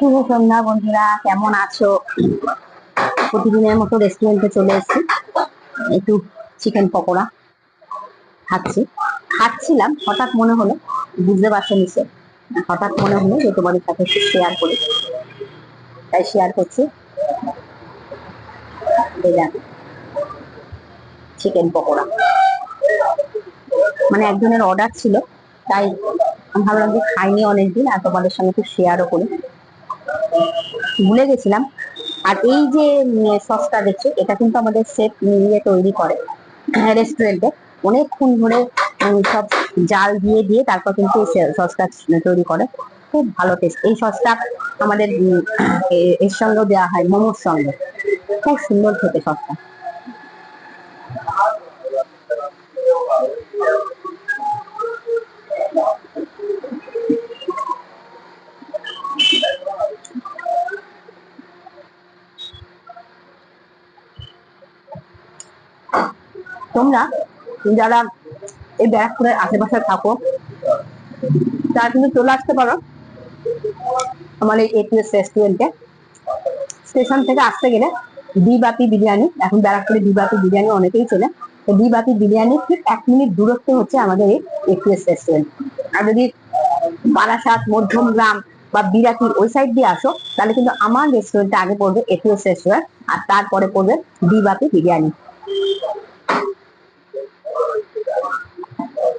শুভ সন্ধ্যা বন্ধুরা, কেমন আছো? প্রতিদিনের মতো রেস্টুরেন্টে চলে এসেছি। একটু চিকেন পকোড়া খাচ্ছি। খাচ্ছিলাম, হঠাৎ মনে হলো, বুঝতে পারছ নিশ্চয় হঠাৎ মনে হলো যে তোমাদের সাথে শেয়ার করি। তাই শেয়ার করছি। চিকেন পকোড়া। মানে একজনের অর্ডার ছিল, তাই ভাবলাম যে খাইনি অনেকদিন, আর তোমাদের সঙ্গে একটু শেয়ারও করি। ভুলে গেছিলাম। আর এই যে সসটা দেখছ, এটা কিন্তু আমাদের সেফ নিয়ে তৈরি করে। রেস্টুরেন্টে অনেকক্ষণ ধরে সব জাল দিয়ে দিয়ে তারপর কিন্তু সসটা তৈরি করে। খুব ভালো টেস্ট এই সসটা আমাদের এর সঙ্গেও দেওয়া হয়, মোমোর সঙ্গে। খুব সুন্দর খেতে সসটা তোমরা যারা এই ব্যারাকপুরের আশেপাশে থাকো, তারা কিন্তু চলে আসতে পারো আমার এই এটিএস রেস্টুরেন্টে স্টেশন থেকে আসতে গেলে বিবাপি বিরিয়ানি, এখন ব্যারাকপুরে বিবাপি বিরিয়ানি অনেকেই চলে তো বিবাপি বিরিয়ানি ঠিক এক মিনিট দূরত্ব হচ্ছে আমাদের এই এটিএস রেস্টুরেন্ট আর যদি বারাসাত, মধ্যমগ্রাম বা বিরাটির ওই সাইড দিয়ে আসো, তাহলে কিন্তু আমার রেস্টুরেন্টটা আগে পড়বে এটিএস রেস্টুরেন্ট আর তারপরে পড়বে বিবাপি বিরিয়ানি।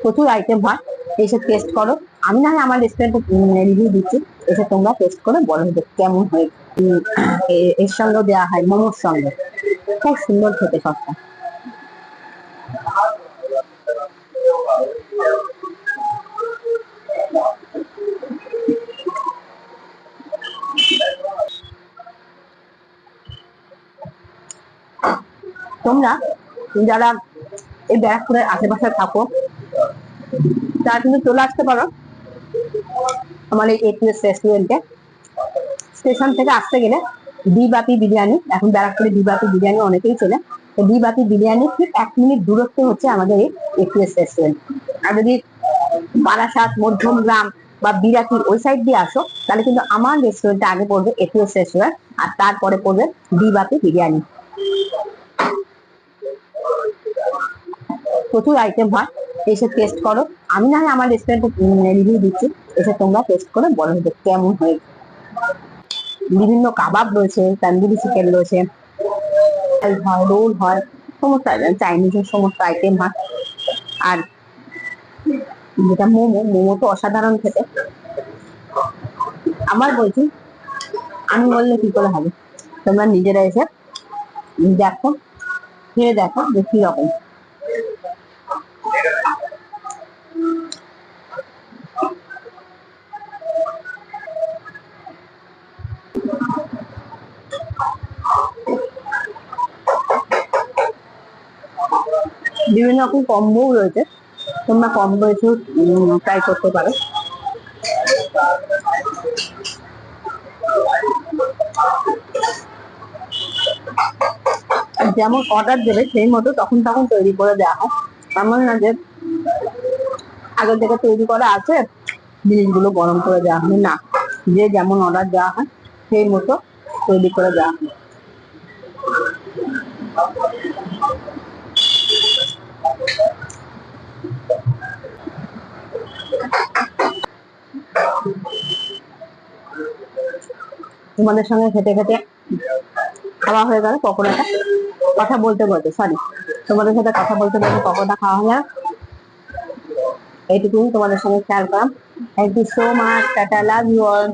প্রচুর আইটেম হয় এসে টেস্ট করো। আমি না হয় আমার রেস্টুরেন্টে রিভিউ দিচ্ছি, এসে তোমরা টেস্ট করে, বলো যে কেমন হয় এর সঙ্গেও দেওয়া হয়, মোমোর সঙ্গে। খুব সুন্দর খেতে সবটা। তোমরা যারা এই ব্যারাকপুরের আশেপাশে থাকো তারা কিন্তু চলে আসতে পারো। আমার এই রেস্টুরেন্টে স্টেশন থেকে আসতে গেলে বিবাপি বিরিয়ানি, এখন ব্যারাকপুরে বিবাপি বিরিয়ানি অনেকেই চেনে। তো বিবাপি বিরিয়ানি ঠিক এক মিনিট দূরত্ব হচ্ছে আমাদের এই এটিএস রেস্টুরেন্ট আর যদি বারাসাত মধ্যমগ্রাম বা বিরাটির ওই সাইড দিয়ে আসো, তাহলে কিন্তু আমার রেস্টুরেন্টে আগে পড়বে এটিএস রেস্টুরেন্ট আর তারপরে পড়বে বিবাপি বিরিয়ানি। প্রচুর আইটেম হয়। এসে টেস্ট করো। আমি না আমার রেস্টুরেন্টে রিভিউ দিচ্ছি। এসে তোমরা টেস্ট করে, বলো যে কেমন হয় বিভিন্ন কাবাব রয়েছে, তন্দুরি চিকেন রয়েছে হয়, রোল হয়, সমস্ত চাইনিজের সমস্ত আইটেম হয়। আর যেটা মোমো মোমো তো অসাধারণ খেতে। আমার বলছি, আমি বললে কি করে হবে? তোমরা নিজেরা এসে দেখো, খেয়ে দেখো যে কি বিভিন্ন রকম কম্বো রয়েছে। তোমরা কম্বো এসে ট্রাই করতে পারো। যেমন অর্ডার দেবে, সেই মতো তখন তখন তৈরি করে দেওয়া হয়। এমন না যে আগের থেকে তৈরি করা আছে জিনিসগুলো গরম করে দেওয়া হয়। না, যে যেমন অর্ডার দেওয়া হয়, সেই মতো তৈরি করে দেওয়া হয়। তোমাদের সঙ্গে খেতে খেতে খাওয়া হয়ে গেল পকোড়াটা। কথা বলতে বলতে সরি তোমাদের সাথে কথা বলতে বলতে পকোড়া খাওয়া হয়ে এইটুকুই তোমাদের সঙ্গে শেয়ার করলাম thank you so much tata love you all